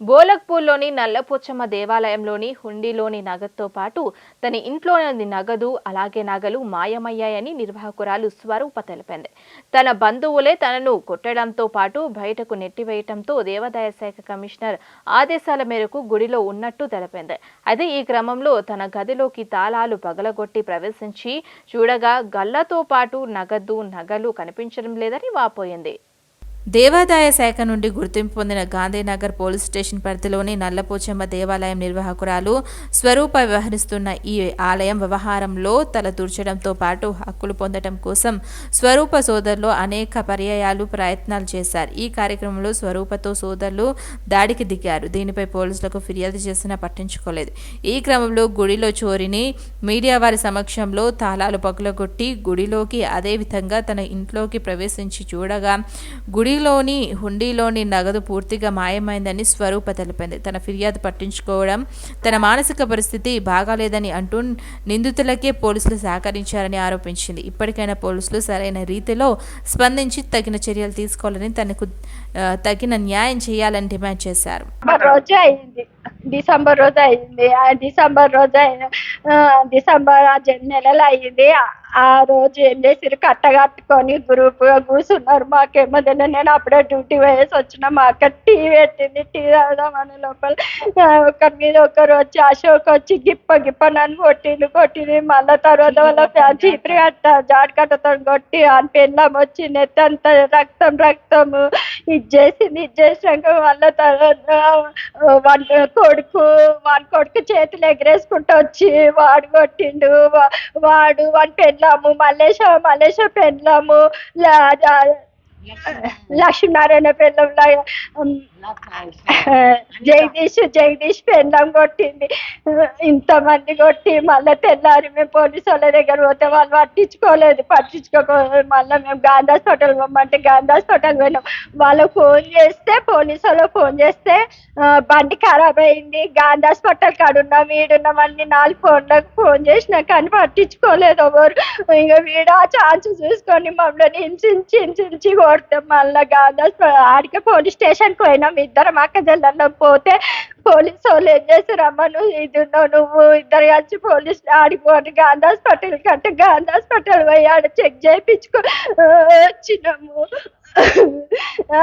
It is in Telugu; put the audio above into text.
బోలక్పూర్లోని నల్లపోచమ్మ దేవాలయంలోని హుండీలోని నగదుతో పాటు తన ఇంట్లోని నగదు అలాగే నగలు మాయమయ్యాయని నిర్వాహకురాలు స్వరూప తెలిపింది. తన బంధువులే తనను కొట్టడంతో పాటు బయటకు నెట్టివేయటంతో దేవాదాయ శాఖ కమిషనర్ ఆదేశాల మేరకు గుడిలో ఉన్నట్టు తెలిపింది. అయితే ఈ క్రమంలో తన గదిలోకి తాళాలు పగలగొట్టి ప్రవేశించి చూడగా గల్లతో పాటు నగదు నగలు కనిపించడం లేదని వాపోయింది. దేవాదాయ శాఖ నుండి గుర్తింపు పొందిన గాంధీనగర్ పోలీస్ స్టేషన్ పరిధిలోని నల్లపోచమ్మ దేవాలయం నిర్వాహకురాలు స్వరూప వ్యవహరిస్తున్న ఈ ఆలయం వ్యవహారంలో తల దూర్చడంతో పాటు హక్కులు పొందడం కోసం స్వరూప సోదరులు అనేక పర్యాయాలు ప్రయత్నాలు చేశారు. ఈ కార్యక్రమంలో స్వరూపతో సోదరులు దాడికి దిగారు. దీనిపై పోలీసులకు ఫిర్యాదు చేసినా పట్టించుకోలేదు. ఈ క్రమంలో గుడిలో చోరిని మీడియా వారి సమక్షంలో తాళాలు పగులగొట్టి గుడిలోకి అదేవిధంగా తన ఇంట్లోకి ప్రవేశించి చూడగా గుడి హుండీలోని నగదు పూర్తిగా మాయమైందని స్వరూప తెలిపింది. తన ఫిర్యాదు పట్టించుకోవడం తన మానసిక పరిస్థితి బాగాలేదని అంటూ నిందితులకే పోలీసులు సహకరించారని ఆరోపించింది. ఇప్పటికైనా పోలీసులు సరైన రీతిలో స్పందించి తగిన చర్యలు తీసుకోవాలని తనకు తగిన న్యాయం చేయాలని డిమాండ్ చేశారు. డిసెంబర్ రోజు అయింది. డిసెంబర్ రోజు అయింది. డిసెంబర్ రోజు అయిన డిసెంబర్ నెలలు అయింది ఆ- రోజు ఏం చేసిరు కట్ట కట్టుకొని గ్రూప్గా కూర్చున్నారు. మాకేమో తెలియదు నేను అప్పుడే డ్యూటీ వేసి వచ్చిన. మా అక్క టీ పెట్టింది. టీ తాగుదామని లోపల ఒకరి మీద ఒకరు వచ్చి అశోక్ వచ్చి గిప్ప గిప్ప నన్ను కొట్టింది కొట్టింది మళ్ళా తర్వాత వాళ్ళ చీపురు కట్ట కట్ట జాడకట్టతో కొట్టి ఆ పెళ్ళం వచ్చి నెత్తంత రక్తం రక్తము ఇది చేసింది ఇది చేసినాక వాళ్ళ తర్వాత వాడి కొడుకు వాడి కొడుకు చేతులు ఎగరేసుకుంటూ వచ్చి వాడు కొట్టిండు. వా- వాడు వాడి పెళ్ళాము మల్లేశ మల్లేశ పెళ్ళాము. లక్ష్మీనారాయణ పెళ్ళం జగదీష్ జగదీష్ పెళ్ళం కొట్టింది. ఇంతమంది కొట్టి మళ్ళీ తెల్లారి మేము పోలీసు వాళ్ళ దగ్గర పోతే వాళ్ళు పట్టించుకోలేదు. పట్టించుకోకపోతే మళ్ళీ మేము గాంధాస్ హోటల్ పోమంటే గాంధాస్ హోటల్ పోయినాం. వాళ్ళకు ఫోన్ చేస్తే పోలీసు వాళ్ళకి ఫోన్ చేస్తే బండి ఖరాబ్ అయింది. గాంధాస్ హోటల్ కాడ ఉన్నాం ఈడున్నాం అన్ని నాలుగు ఫోన్లకు ఫోన్ చేసినా కానీ పట్టించుకోలేదు ఎవరు. ఇక వీడు ఆ ఛాన్స్ చూసుకొని మమ్మల్ని హింసించి హింసించి కొడితే మళ్ళీ గాంధాస్ ఆడికి పోలీస్ స్టేషన్కి పోయినాం. ఇద్దరం అక్క చెల్లెళ్ళం. పోతే పోలీసు వాళ్ళు ఏం చేశారు? నువ్వు ఇది ఉన్నావు. నువ్వు ఇద్దరు కలిసి పోలీస్ ఆడిపోండి గాంధీ హాస్పిటల్ కంటే గాంధీ హాస్పిటల్ పోయి ఆడ చెక్ చేయించుకో వచ్చినాము. ఆ,